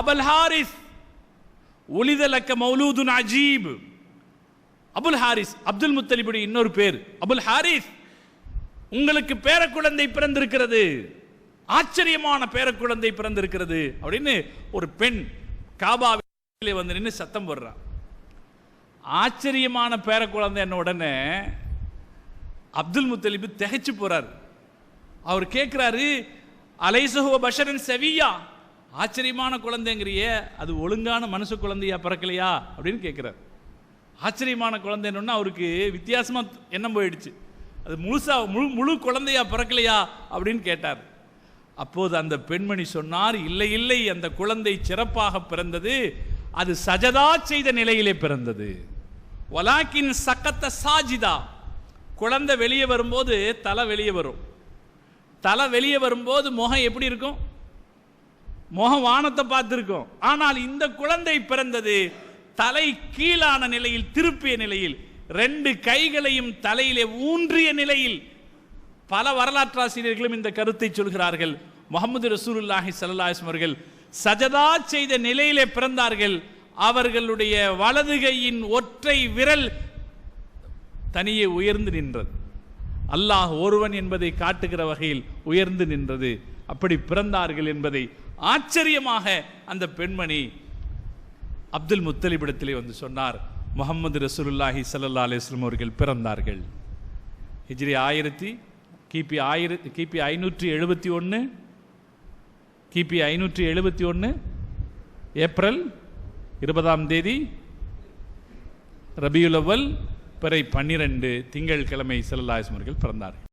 Abul Haris. ஒளிதலக்க மௌலூதுன் அஜீப். Abul Haris Abdul முத்தலிபுடைய இன்னொரு பேர். அபுல் ஹாரிஸ் உங்களுக்கு பேரக்குழந்தை பிறந்திருக்கிறது. ஆச்சரியமான பேரக்குழந்தை பிறந்திருக்கிறது. அப்படின்னு ஒரு பெண் காபாவிலே வந்து நின்று சத்தம் போடுறான் ஆச்சரியமான பேரக்குழந்தை என்ன உடனே அப்துல் முத்தலிபு திகைச்சு போறார். அவர் கேட்கிறாரு அலைசஹுவ பஷரன் செவியா? ஆச்சரியமான குழந்தைங்கிறியே அது ஒழுங்கான மனுஷ குழந்தையா பிறக்கலையா? அப்படின்னு கேட்குறாரு ஆச்சரியமான குழந்தைன்னு அவருக்கு வித்தியாசமாக எண்ணம் போயிடுச்சு. அது முழுசா முழு முழு குழந்தையா பிறக்கலையா? அப்படின்னு கேட்டார். அப்போது அந்த பெண்மணி சொன்னார் இல்லை இல்லை அந்த குழந்தை சிறப்பாக பிறந்தது அது சஜதா செய்த நிலையிலே பிறந்தது. வலாக்கின் சக்கத்த சாஜிதா. குழந்தை வெளியே வரும்போது தலை வெளியே வரும். தலை வெளியே வரும்போது முகம் எப்படி இருக்கும்? முகம் வானத்தை பார்த்துருக்கோம். ஆனால் இந்த குழந்தை பிறந்தது தலை கீழான நிலையில் திருப்பிய நிலையில் ரெண்டு கைகளையும் தலையிலே ஊன்றிய நிலையில். பல வரலாற்றாசிரியர்களும் இந்த கருத்தை சொல்கிறார்கள். முகமது ரசூலுல்லாஹி ஸல்லல்லாஹு அவர்கள் சஜதா செய்த நிலையிலே பிறந்தார்கள். அவர்களுடைய வலது கையின் ஒற்றை விரல் தனியே உயர்ந்து நின்றது. அல்லாஹ் ஒருவன் என்பதை காட்டுகிற வகையில் உயர்ந்து நின்றது. அப்படி பிறந்தார்கள் என்பதை ஆச்சரியமாக அந்த பெண்மணி அப்துல் முத்தலிபிடத்திலே வந்து சொன்னார் முகமது ரசூலுல்லாஹி சல்லா அலிஸ்லம் அவர்கள் பிறந்தார்கள். ஹிஜ்ரி ஆயிரத்தி கிபி ஆயிரத்தி கிபி ஐநூற்றி எழுபத்தி ஒன்று கிபி ஐநூற்றி எழுபத்தி ஒன்று ஏப்ரல் இருபதாம் தேதி ரபியுலவல் பிறை பன்னிரண்டு திங்கட்கிழமை செல்லல்லாஸ் அவர்கள் பிறந்தார்கள்.